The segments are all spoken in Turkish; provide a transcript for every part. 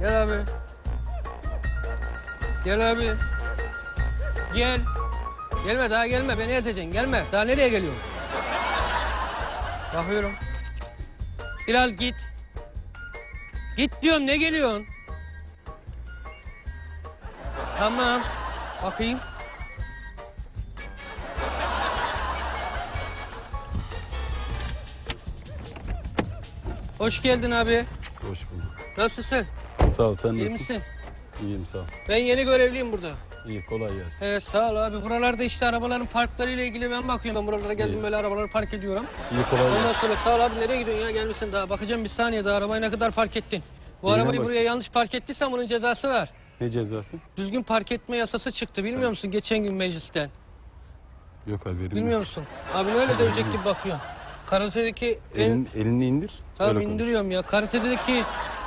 Gel abi. Gel abi. Gel. Gelme daha gelme beni ezeceksin gelme. Daha nereye geliyorsun? Bakıyorum. Bilal git. Git diyorum ne geliyorsun? Tamam. Bakayım. Hoş geldin abi. Hoş bulduk. Nasılsın? Sağ ol sen İyi nasılsın? misin? İyiyim sağ ol. Ben yeni görevliyim burada. İyi kolay gelsin. Evet sağ ol abi. Buralarda işte arabaların parklarıyla ilgili ben bakıyorum. Ben buralara geldim İyi. böyle arabaları park ediyorum. İyi kolay Ondan gelsin. sonra sağ ol abi nereye gidiyorsun ya gelmişsin daha. Bakacağım bir saniye daha arabayı ne kadar park ettin. Bu İyi, arabayı buraya yanlış park ettiysen bunun cezası var. Ne cezası? Düzgün park etme yasası çıktı bilmiyor musun geçen gün meclisten? Yok haberim Bilmiyor yok. musun? Abi öyle dövecek gibi bakıyorsun. Karakterdeki en... Elin, elini indir. Tamam öyle konuş. indiriyorum ya. Karakterdeki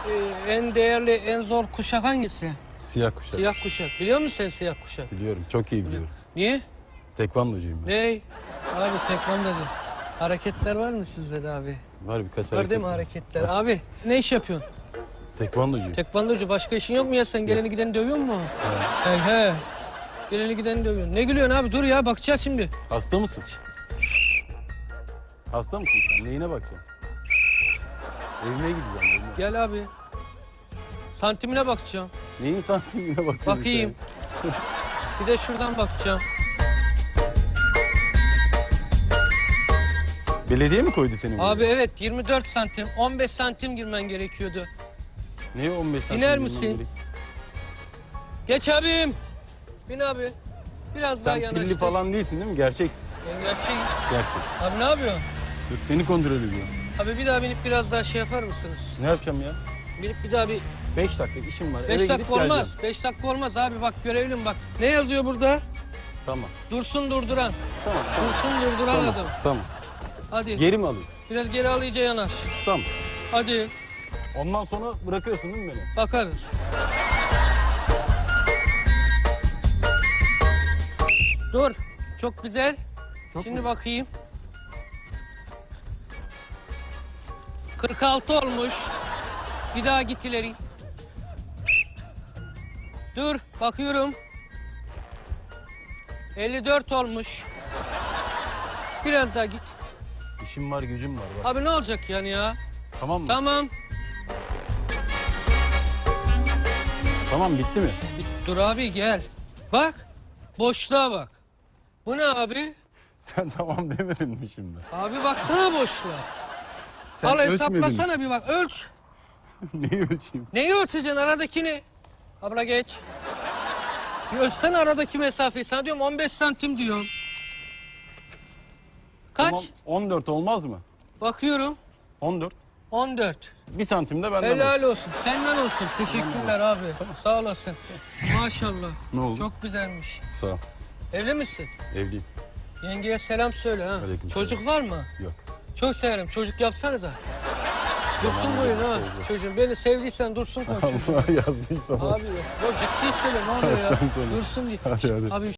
e, en değerli, en zor kuşak hangisi? Siyah kuşak. Siyah kuşak. Biliyor musun sen siyah kuşak? Biliyorum çok iyi biliyorum. Niye? Tekvandocuyum ben. Ne? Abi tekman dedi. Hareketler var mı sizde de abi? Var birkaç Var hareket. değil mi hareketler? Abi ne iş yapıyorsun? Tekvandocuyum. Tekvandocu başka işin yok mu ya sen? Geleni gideni dövüyor mu? He he. Geleni gideni dövüyorsun. Ne gülüyorsun abi? Dur ya bakacağız şimdi. Hasta mısın? Hasta mısın sen? Neyine bakacaksın? Evine gideceğim. Evine. Gel abi. Santimine bakacağım. Neyin santimine bakıyorsun Bakayım. Bir de şuradan bakacağım. Belediye mi koydu seni buraya? Abi evet 24 santim. 15 santim girmen gerekiyordu. Niye 15 santim? İner misin? gerek? Geç abim. Bin abi. Biraz daha Sen yanaştır. pilli falan değilsin değil mi? Gerçeksin. Ben gerçeğim. Gerçek. Abi ne yapıyorsun? Dur seni kontrol ediyorum. Abi bir daha binip biraz daha şey yapar mısınız? Ne yapacağım ya? Binip bir daha bir 5 dakika işim var. 5 Eve dakika olmaz. geleceğim. 5 dakika olmaz abi bak görevlim bak. Ne yazıyor burada? Tamam. Dursun durduran. Tamam. tamam. Dursun durduran Tamam. adam. Tamam. Hadi. Geri mi alayım? Biraz geri al iyice yanaş. Tamam. Hadi Ondan sonra bırakıyorsun değil mi beni? bakarız. Dur. Çok güzel. Çok Şimdi mu? bakayım. 46 olmuş. Bir daha git ileri. Dur bakıyorum. 54 olmuş. Biraz daha git. İşim var gücüm var bak. Abi ne olacak yani ya? Tamam mı? Tamam. Tamam bitti mi? Bir Dur abi gel. Bak. Boşluğa bak. Bu ne abi? Sen tamam demedin mi şimdi? Abi baksana boşluğa. Sen Al ölçmedin hesaplasana bir bak. Ölç. Neyi ölçeyim? Neyi ölçeceksin aradakini? Abla geç. Bir ölçsene aradaki mesafeyi. Sana diyorum 15 santim diyorum. Kaç? Tamam 14 olmaz mı? Bakıyorum. 14. 14. Bir santim de benden Helal olsun. olsun. Senden olsun. Teşekkürler abi. Sağ olasın. Maşallah. Ne oldu? Çok güzelmiş. Sağ ol. Evli misin? Evliyim. Yengeye selam söyle ha. Aleykümselam. Çocuk var mı? Yok. Çok severim. Çocuk yapsanıza. Dursun koyun ha. Çocuğum beni sevdiysen dursun koy çocuğum. Allah yazdıysa Abi. Yok ciddi söylüyorum abi ya. Saatten sonra. Dursun diye. Hadi, hadi. Abi